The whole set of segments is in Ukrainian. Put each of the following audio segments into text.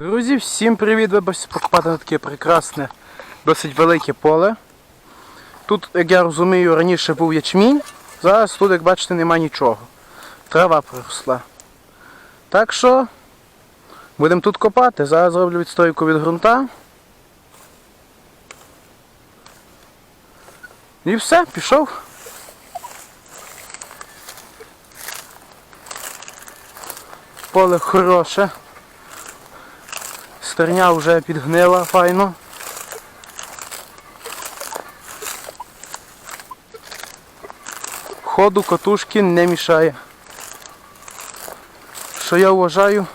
Друзі, всім привіт! Вибачте покупати на таке прекрасне, досить велике поле. Тут, як я розумію, раніше був ячмінь, зараз тут, як бачите, нема нічого. Трава проросла. Так що будемо тут копати. Зараз зроблю відстойку від ґрунта. І все, пішов. Поле хороше. Стерня вже підгнила файно. Ходу катушки не мішає. Що я вважаю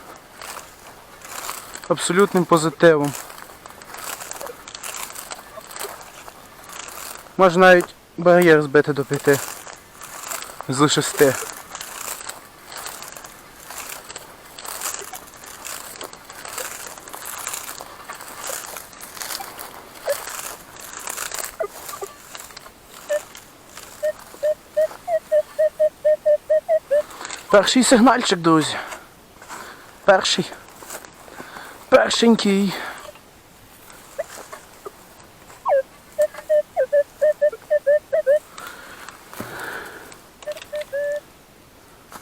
абсолютним позитивом. Можна навіть бар'єр збити до п'яти з шести. Перший сигнальчик, друзі. Перший. Першенький.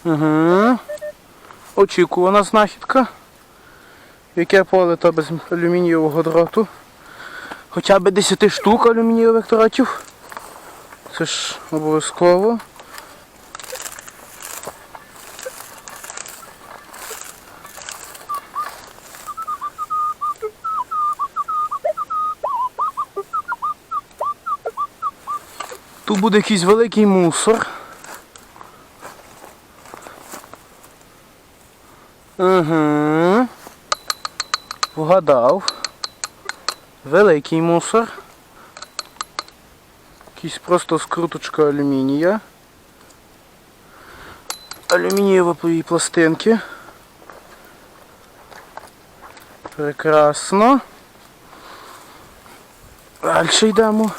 Угу. Очікувана знахідка. Яке поле то без алюмінієвого дроту. Хоча б 10 штук алюмінієвих дротів. Це ж обов'язково. Тут буде якийсь великий мусор. Угу. Вгадав. Великий мусор. Якийсь просто скруточка алюмінія. Алюмінієві пластинки. Прекрасно. Далі йдемо.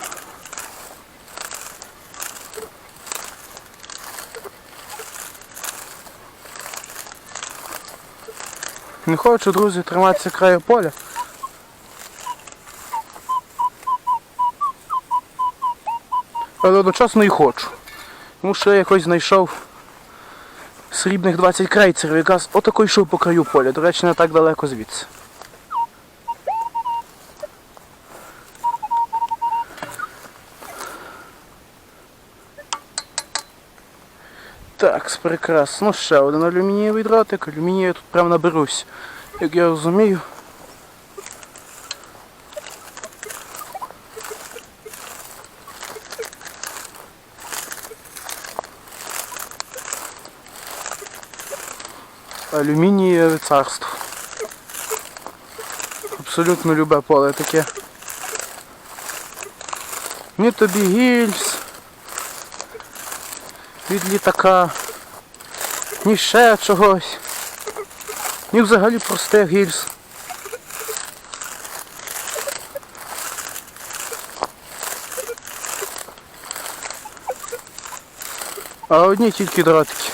Не хочу, друзі, триматися краю поля. Але одночасно і хочу. Тому що я якось знайшов срібних 20 крейцерів, якраз отако йшов по краю поля. До речі, не так далеко звідси. Так, прекрасно. Ну, ще один алюмінієвий дротик. Алюмінію я тут прям наберусь. Як я розумію. Алюмінієве царство. Абсолютно любе поле таке. Ні тобі гільз від літака, ні ще чогось, ні взагалі простих гільз. А одні тільки дротики.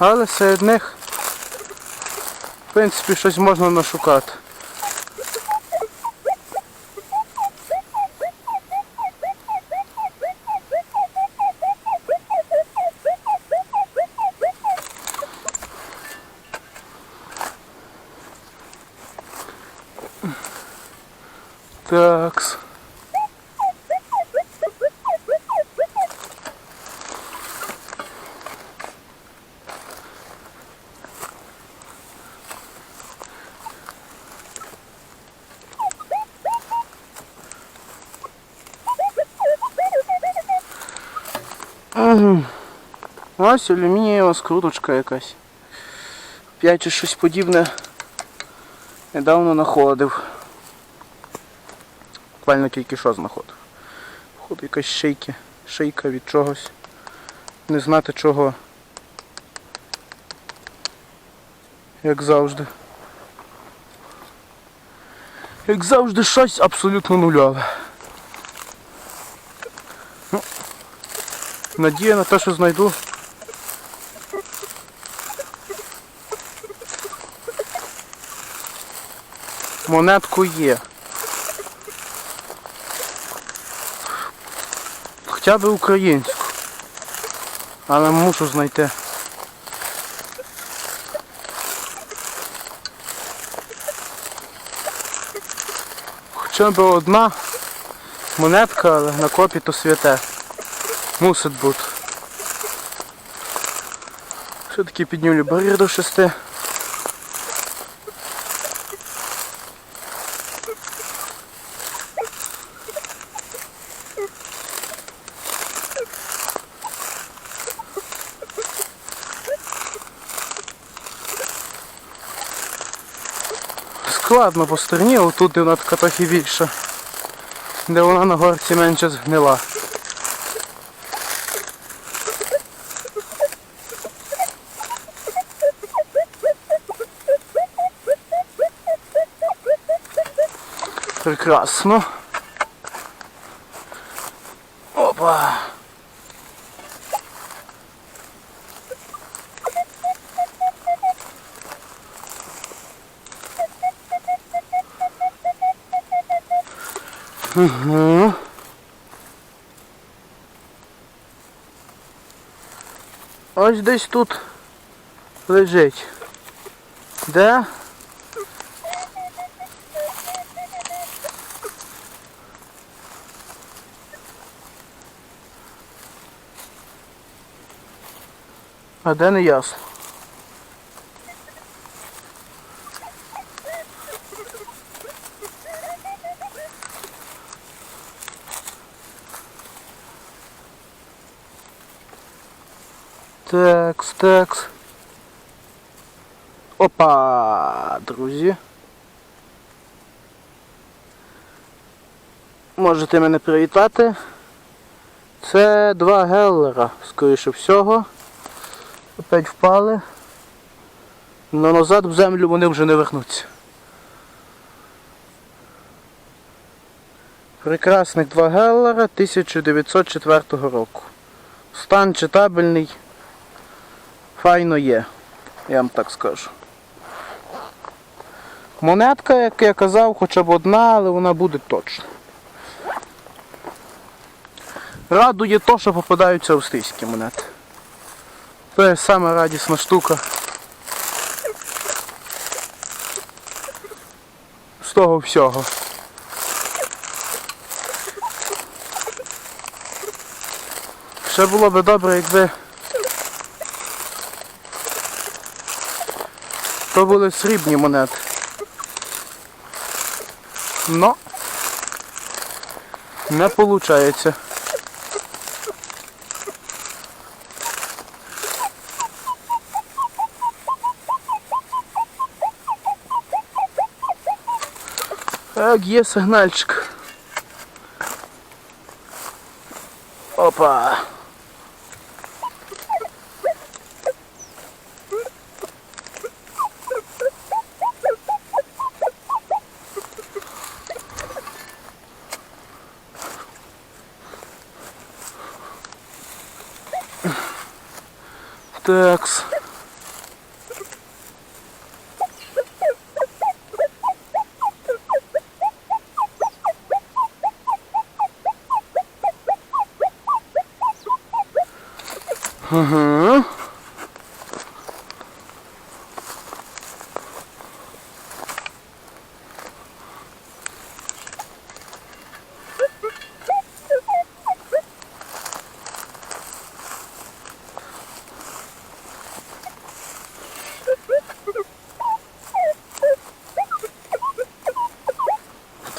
Але серед них, в принципі, щось можна нашукати. Такс. Мгм. Ось алюмінієва скруточка якась. П'ять чи щось подібне недавно знаходив. Буквально тільки що знаходив. Походу якась шейка від чогось. Не знати чого. Як завжди. Як завжди щось абсолютно нульове. Ну, Надія на те, що знайду Монетку є. Хоча б українську. Але мушу знайти. Хоча б одна монетка, але на копі то святе. Мусить бути. Що таки піднімлю бар'єр до шести. Складно по стороні, отут де вона така трохи більша. Де вона на горці менше згнила. Прекрасно. Угу. Ось десь тут лежить. Де? А де не ясно. Текс, текс. Опа, друзі. Можете мене привітати. Це два геллера, скоріше всього. Опять впали. Но назад в землю вони вже не вернуться. Прекрасних два геллера 1904 року. Стан читабельний. Файно є, я вам так скажу. Монетка, як я казав, хоча б одна, але вона буде точно. Радує то, що попадаються австрійські монети. Це саме радісна штука. З того всього. Ще було би добре, якби то були срібні монети. Но не виходить. Так, є сигнальчик. Опа. Такс. Ага.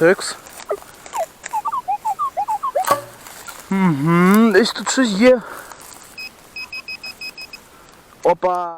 Текс. Угу, десь тут щось є. Опа!